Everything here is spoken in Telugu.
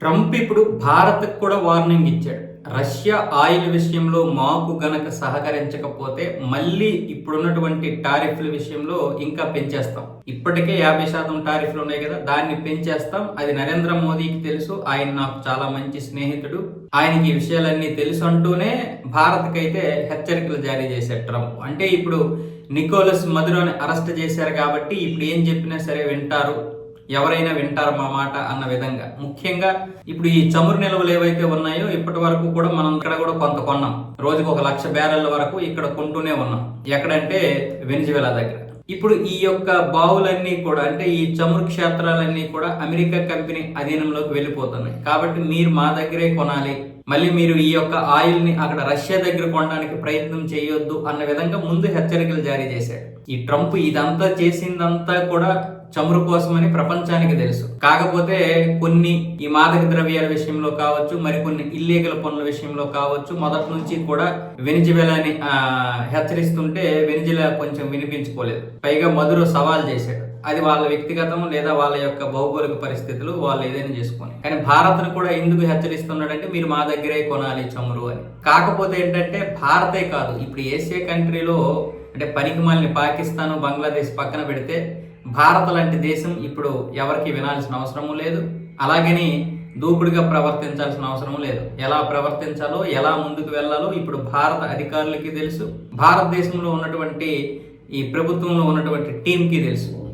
ట్రంప్ ఇప్పుడు భారత్కు కూడా వార్నింగ్ ఇచ్చాడు. రష్యా ఆయిల్ విషయంలో మాకు గనక సహకరించకపోతే మళ్ళీ ఇప్పుడున్నటువంటి టారిఫ్ల విషయంలో ఇంకా పెంచేస్తాం. ఇప్పటికే యాభై శాతం టారిఫ్లు ఉన్నాయి కదా దాన్ని పెంచేస్తాం. అది నరేంద్ర మోదీకి తెలుసు. ఆయన నాకు చాలా మంచి స్నేహితుడు. ఆయనకి ఈ విషయాలన్నీ తెలుసు అంటూనే భారత్కైతే హెచ్చరికలు జారీ చేశారు ట్రంప్. అంటే ఇప్పుడు నికోలస్ మధురోని అరెస్ట్ చేశారు కాబట్టి ఇప్పుడు ఏం చెప్పినా సరే వింటారు. ఎవరైనా వింటారు మా మాట అన్న విధంగా. ముఖ్యంగా ఇప్పుడు ఈ చమురు నిల్వలు ఏవైతే ఉన్నాయో ఇప్పటి వరకు కూడా మనం ఇక్కడ కూడా కొంత కొన్నాం. రోజుకు ఒక లక్ష బ్యారెల్ల వరకు ఇక్కడ కొంటూనే ఉన్నాం. ఎక్కడంటే వెనిజువెలా దగ్గర. ఇప్పుడు ఈ యొక్క బావులన్నీ కూడా అంటే ఈ చమురు క్షేత్రాలన్నీ కూడా అమెరికా కంపెనీ అధీనంలోకి వెళ్ళిపోతున్నాయి. కాబట్టి మీరు మా దగ్గరే కొనాలి. మళ్ళీ మీరు ఈ యొక్క ఆయిల్ని అక్కడ రష్యా దగ్గర కొనడానికి ప్రయత్నం చేయొద్దు అన్న విధంగా ముందు హెచ్చరికలు జారీ చేశాడు ఈ ట్రంప్ ఇదంతా చేసిందంతా కూడా చమురు కోసమని ప్రపంచానికి తెలుసు. కాకపోతే కొన్ని ఈ మాదక ద్రవ్యాల విషయంలో కావచ్చు మరికొన్ని ఇల్లీగల్ పనుల విషయంలో కావచ్చు మొదటి నుంచి కూడా వెనిజువెలాని హెచ్చరిస్తుంటే వెనిజులా కొంచెం వినిపించుకోలేదు. పైగా మధుర సవాల్ చేశాడు. అది వాళ్ళ వ్యక్తిగతం లేదా వాళ్ళ యొక్క భౌగోళిక పరిస్థితులు వాళ్ళు ఏదైనా చేసుకొని. కానీ భారత్ను కూడా ఎందుకు హెచ్చరిస్తున్నాడంటే మీరు మా దగ్గరే కొనాలి చమురు అని. కాకపోతే ఏంటంటే భారతే కాదు. ఇప్పుడు ఏషియా కంట్రీలో అంటే పనికి పాకిస్తాన్ బంగ్లాదేశ్ పక్కన పెడితే భారత్ లాంటి దేశం ఇప్పుడు ఎవరికి వినాల్సిన అవసరము లేదు. అలాగని దూకుడుగా ప్రవర్తించాల్సిన అవసరం లేదు. ఎలా ప్రవర్తించాలో ఎలా ముందుకు వెళ్ళాలో ఇప్పుడు భారత అధికారులకి తెలుసు. భారతదేశంలో ఉన్నటువంటి ఈ ప్రభుత్వంలో ఉన్నటువంటి టీంకి తెలుసు.